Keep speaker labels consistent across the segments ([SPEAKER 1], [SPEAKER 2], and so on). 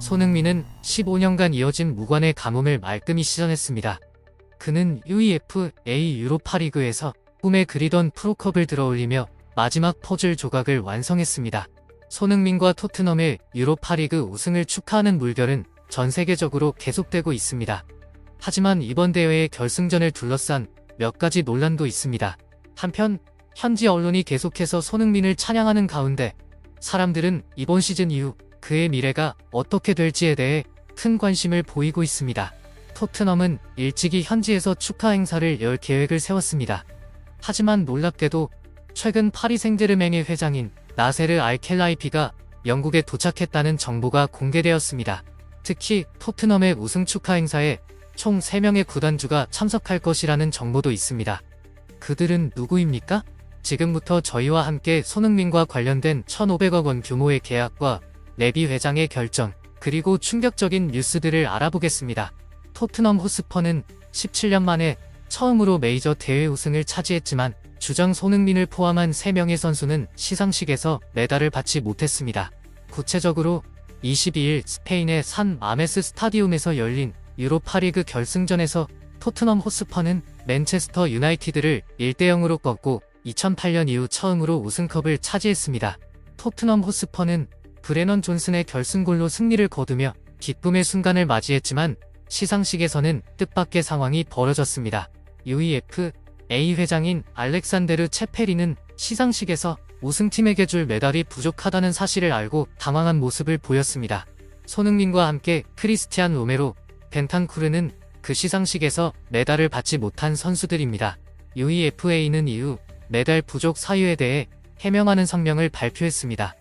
[SPEAKER 1] 손흥민은 15년간 이어진 무관의 가뭄을 말끔히 씻어냈습니다. 그는 UEFA 유로파리그에서 꿈에 그리던 프로컵을 들어올리며 마지막 퍼즐 조각을 완성했습니다. 손흥민과 토트넘의 유로파리그 우승을 축하하는 물결은 전 세계적으로 계속되고 있습니다. 하지만 이번 대회의 결승전을 둘러싼 몇 가지 논란도 있습니다. 한편 현지 언론이 계속해서 손흥민을 찬양하는 가운데 사람들은 이번 시즌 이후 그의 미래가 어떻게 될지에 대해 큰 관심을 보이고 있습니다. 토트넘은 일찍이 현지에서 축하 행사를 열 계획을 세웠습니다. 하지만 놀랍게도 최근 파리 생제르맹의 회장인 나세르 알켈라이피가 영국에 도착했다는 정보가 공개되었습니다. 특히 토트넘의 우승 축하 행사에 총 3명의 구단주가 참석할 것이라는 정보도 있습니다. 그들은 누구입니까? 지금부터 저희와 함께 손흥민과 관련된 1,500억 원 규모의 계약과 레비 회장의 결정, 그리고 충격적인 뉴스들을 알아보겠습니다. 토트넘 호스퍼는 17년 만에 처음으로 메이저 대회 우승을 차지했지만 주장 손흥민을 포함한 3명의 선수는 시상식에서 메달을 받지 못했습니다. 구체적으로 22일 스페인의 산 마메스 스타디움에서 열린 유로파리그 결승전에서 토트넘 호스퍼는 맨체스터 유나이티드를 1대0으로 꺾고 2008년 이후 처음으로 우승컵을 차지했습니다. 토트넘 호스퍼는 브레넌 존슨의 결승골로 승리를 거두며 기쁨의 순간을 맞이했지만 시상식에서는 뜻밖의 상황이 벌어졌습니다. UEFA 회장인 알렉산데르 체페리는 시상식에서 우승팀에게 줄 메달이 부족하다는 사실을 알고 당황한 모습을 보였습니다. 손흥민과 함께 크리스티안 로메로, 벤탄쿠르는 그 시상식에서 메달을 받지 못한 선수들입니다. UEFA는 이후 메달 부족 사유에 대해 해명하는 성명을 발표했습니다.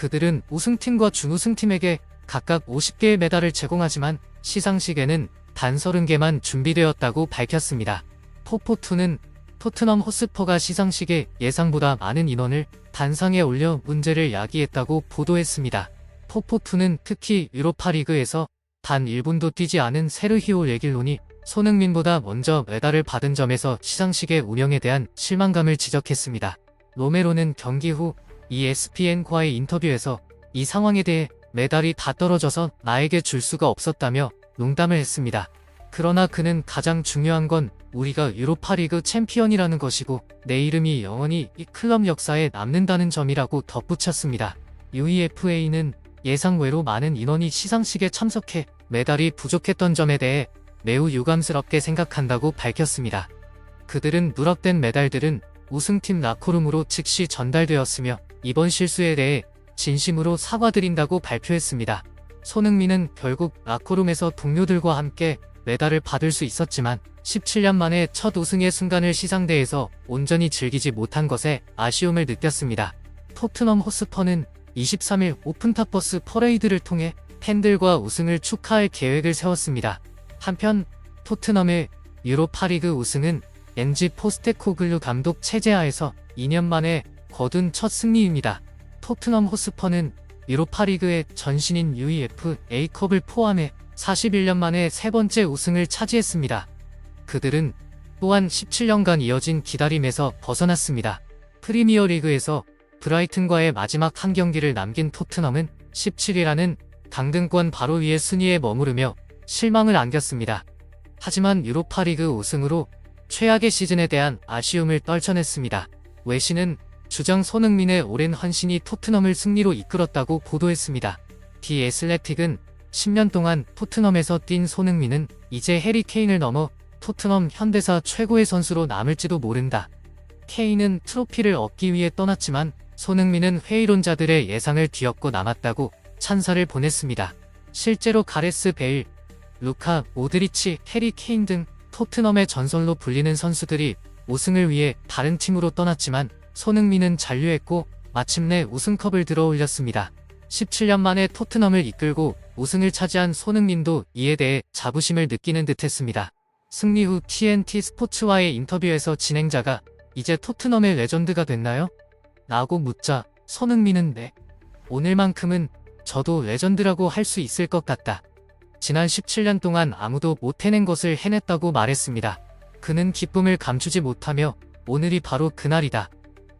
[SPEAKER 1] 그들은 우승팀과 준우승팀에게 각각 50개의 메달을 제공하지만 시상식에는 단 30개만 준비되었다고 밝혔습니다. 포포2는 토트넘 호스퍼가 시상식에 예상보다 많은 인원을 단상에 올려 문제를 야기했다고 보도했습니다. 포포2는 특히 유로파리그에서 단 1분도 뛰지 않은 세르히오 레길론이 손흥민보다 먼저 메달을 받은 점에서 시상식의 운영에 대한 실망감을 지적했습니다. 로메로는 경기 후 ESPN과의 인터뷰에서 이 상황에 대해 메달이 다 떨어져서 나에게 줄 수가 없었다며 농담을 했습니다. 그러나 그는 가장 중요한 건 우리가 유로파리그 챔피언이라는 것이고 내 이름이 영원히 이 클럽 역사에 남는다는 점이라고 덧붙였습니다. UEFA는 예상 외로 많은 인원이 시상식에 참석해 메달이 부족했던 점에 대해 매우 유감스럽게 생각한다고 밝혔습니다. 그들은 누락된 메달들은 우승팀 라코룸으로 즉시 전달되었으며 이번 실수에 대해 진심으로 사과드린다고 발표했습니다. 손흥민은 결국 라코룸에서 동료들과 함께 메달을 받을 수 있었지만 17년 만에 첫 우승의 순간을 시상대에서 온전히 즐기지 못한 것에 아쉬움을 느꼈습니다. 토트넘 호스퍼는 23일 오픈탑버스 퍼레이드를 통해 팬들과 우승을 축하할 계획을 세웠습니다. 한편 토트넘의 유로파리그 우승은 엔지 포스테코글루 감독 체제하에서 2년 만에 거둔 첫 승리입니다. 토트넘 호스퍼는 유로파리그의 전신인 UEFA A컵을 포함해 41년 만에 세 번째 우승을 차지했습니다. 그들은 또한 17년간 이어진 기다림에서 벗어났습니다. 프리미어리그에서 브라이튼과의 마지막 한 경기를 남긴 토트넘은 17위라는 강등권 바로 위의 순위에 머무르며 실망을 안겼습니다. 하지만 유로파리그 우승으로 최악의 시즌에 대한 아쉬움을 떨쳐냈습니다. 외신은 주장 손흥민의 오랜 헌신이 토트넘을 승리로 이끌었다고 보도했습니다. 디 애슬레틱은 10년 동안 토트넘에서 뛴 손흥민은 이제 해리 케인을 넘어 토트넘 현대사 최고의 선수로 남을지도 모른다. 케인은 트로피를 얻기 위해 떠났지만 손흥민은 회의론자들의 예상을 뒤엎고 남았다고 찬사를 보냈습니다. 실제로 가레스 베일, 루카, 모드리치, 해리 케인 등 토트넘의 전설로 불리는 선수들이 우승을 위해 다른 팀으로 떠났지만 손흥민은 잔류했고 마침내 우승컵을 들어 올렸습니다. 17년 만에 토트넘을 이끌고 우승을 차지한 손흥민도 이에 대해 자부심을 느끼는 듯 했습니다. 승리 후 TNT 스포츠와의 인터뷰에서 진행자가 이제 토트넘의 레전드가 됐나요? 라고 묻자 손흥민은 네. 오늘만큼은 저도 레전드라고 할 수 있을 것 같다. 지난 17년 동안 아무도 못 해낸 것을 해냈다고 말했습니다. 그는 기쁨을 감추지 못하며 오늘이 바로 그날이다.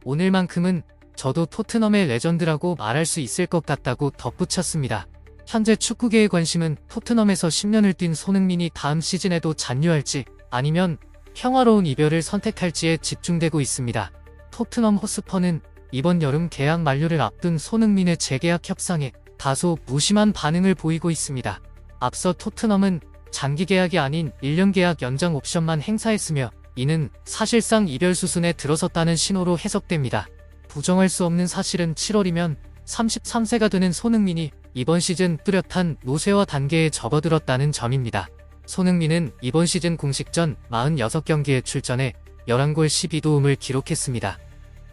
[SPEAKER 1] 오늘만큼은 저도 토트넘의 레전드라고 말할 수 있을 것 같다고 덧붙였습니다. 현재 축구계의 관심은 토트넘에서 10년을 뛴 손흥민이 다음 시즌에도 잔류할지 아니면 평화로운 이별을 선택할지에 집중되고 있습니다. 토트넘 호스퍼는 이번 여름 계약 만료를 앞둔 손흥민의 재계약 협상에 다소 무심한 반응을 보이고 있습니다. 앞서 토트넘은 장기 계약이 아닌 1년 계약 연장 옵션만 행사했으며 이는 사실상 이별 수순에 들어섰다는 신호로 해석됩니다. 부정할 수 없는 사실은 7월이면 33세가 되는 손흥민이 이번 시즌 뚜렷한 노쇠화 단계에 접어들었다는 점입니다. 손흥민은 이번 시즌 공식전 46경기에 출전해 11골 12도움을 기록했습니다.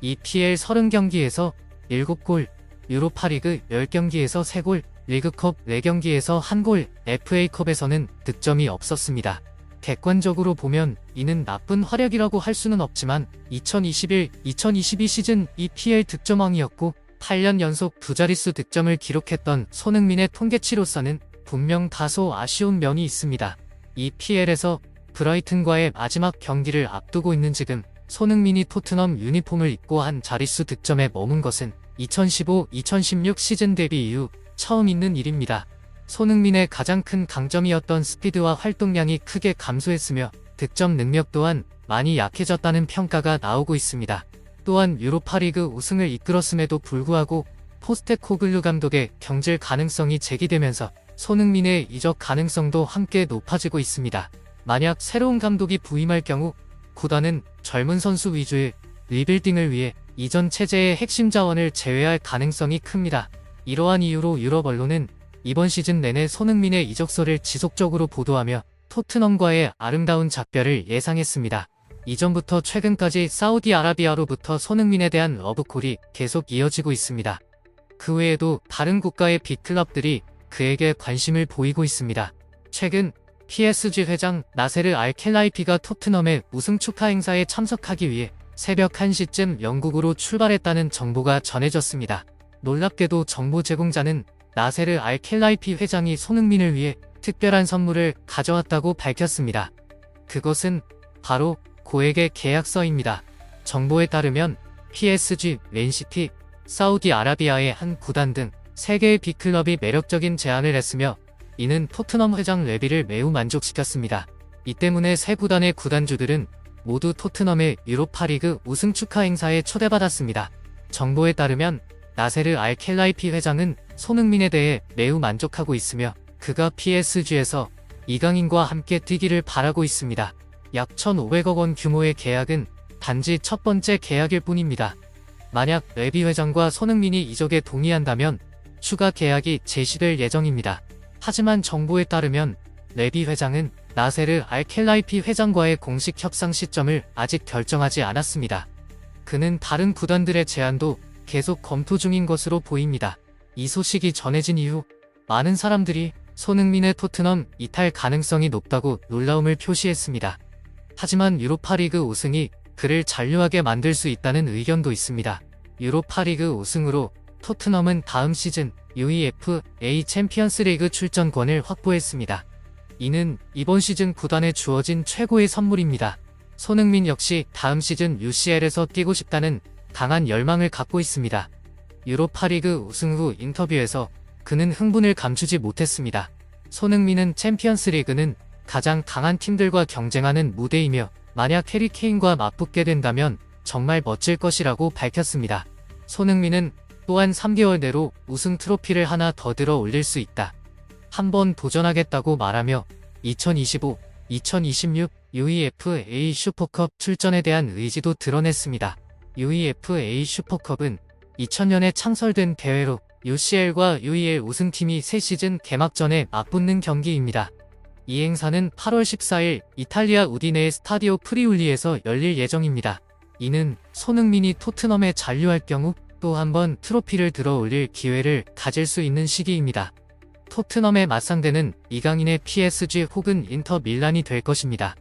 [SPEAKER 1] EPL 30경기에서 7골, 유로파리그 10경기에서 3골, 리그컵 4경기에서 1골, FA컵에서는 득점이 없었습니다. 객관적으로 보면 이는 나쁜 활약이라고 할 수는 없지만 2021-2022 시즌 EPL 득점왕이었고 8년 연속 두 자릿수 득점을 기록했던 손흥민의 통계치로서는 분명 다소 아쉬운 면이 있습니다. EPL에서 브라이튼과의 마지막 경기를 앞두고 있는 지금 손흥민이 토트넘 유니폼을 입고 한 자릿수 득점에 머문 것은 2015-2016 시즌 데뷔 이후 처음 있는 일입니다. 손흥민의 가장 큰 강점이었던 스피드와 활동량이 크게 감소했으며 득점 능력 또한 많이 약해졌다는 평가가 나오고 있습니다. 또한 유로파리그 우승을 이끌었음에도 불구하고 포스테코글루 감독의 경질 가능성이 제기되면서 손흥민의 이적 가능성도 함께 높아지고 있습니다. 만약 새로운 감독이 부임할 경우 구단은 젊은 선수 위주의 리빌딩을 위해 이전 체제의 핵심 자원을 제외할 가능성이 큽니다. 이러한 이유로 유럽 언론은 이번 시즌 내내 손흥민의 이적설을 지속적으로 보도하며 토트넘과의 아름다운 작별을 예상했습니다. 이전부터 최근까지 사우디아라비아로부터 손흥민에 대한 러브콜이 계속 이어지고 있습니다. 그 외에도 다른 국가의 빅클럽들이 그에게 관심을 보이고 있습니다. 최근 PSG 회장 나세르 알켈라이피가 토트넘의 우승 축하 행사에 참석하기 위해 새벽 1시쯤 영국으로 출발했다는 정보가 전해졌습니다. 놀랍게도 정보 제공자는 나세르 알켈라이피 회장이 손흥민을 위해 특별한 선물을 가져왔다고 밝혔습니다. 그것은 바로 고액의 계약서입니다. 정보에 따르면 PSG, 맨시티, 사우디아라비아의 한 구단 등 3개의 빅클럽이 매력적인 제안을 했으며 이는 토트넘 회장 레비를 매우 만족시켰습니다. 이 때문에 세 구단의 구단주들은 모두 토트넘의 유로파리그 우승 축하 행사에 초대받았습니다. 정보에 따르면 나세르 알켈라이피 회장은 손흥민에 대해 매우 만족하고 있으며 그가 PSG에서 이강인과 함께 뛰기를 바라고 있습니다. 약 1,500억 원 규모의 계약은 단지 첫 번째 계약일 뿐입니다. 만약 레비 회장과 손흥민이 이적에 동의한다면 추가 계약이 제시될 예정입니다. 하지만 정보에 따르면 레비 회장은 나세르 알켈라이피 회장과의 공식 협상 시점을 아직 결정하지 않았습니다. 그는 다른 구단들의 제안도 계속 검토 중인 것으로 보입니다. 이 소식이 전해진 이후 많은 사람들이 손흥민의 토트넘 이탈 가능성이 높다고 놀라움을 표시했습니다. 하지만 유로파리그 우승이 그를 잔류하게 만들 수 있다는 의견도 있습니다. 유로파리그 우승으로 토트넘은 다음 시즌 UEFA 챔피언스 리그 출전권을 확보했습니다. 이는 이번 시즌 구단에 주어진 최고의 선물입니다. 손흥민 역시 다음 시즌 UCL에서 뛰고 싶다는 강한 열망을 갖고 있습니다. 유로파리그 우승 후 인터뷰에서 그는 흥분을 감추지 못했습니다. 손흥민은 챔피언스 리그는 가장 강한 팀들과 경쟁하는 무대이며 만약 해리 케인과 맞붙게 된다면 정말 멋질 것이라고 밝혔습니다. 손흥민은 또한 3개월 내로 우승 트로피를 하나 더 들어 올릴 수 있다. 한번 도전하겠다고 말하며 2025, 2026 UEFA 슈퍼컵 출전에 대한 의지도 드러냈습니다. UEFA 슈퍼컵은 2000년에 창설된 대회로 UCL과 UEL 우승팀이 새 시즌 개막전에 맞붙는 경기입니다. 이 행사는 8월 14일 이탈리아 우디네의 스타디오 프리울리에서 열릴 예정입니다. 이는 손흥민이 토트넘에 잔류할 경우 또 한 번 트로피를 들어 올릴 기회를 가질 수 있는 시기입니다. 토트넘의 맞상대는 이강인의 PSG 혹은 인터 밀란이 될 것입니다.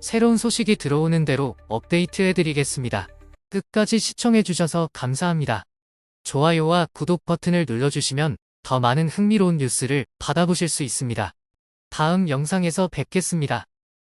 [SPEAKER 1] 새로운 소식이 들어오는 대로 업데이트 해드리겠습니다. 끝까지 시청해주셔서 감사합니다. 좋아요와 구독 버튼을 눌러주시면 더 많은 흥미로운 뉴스를 받아보실 수 있습니다. 다음 영상에서 뵙겠습니다.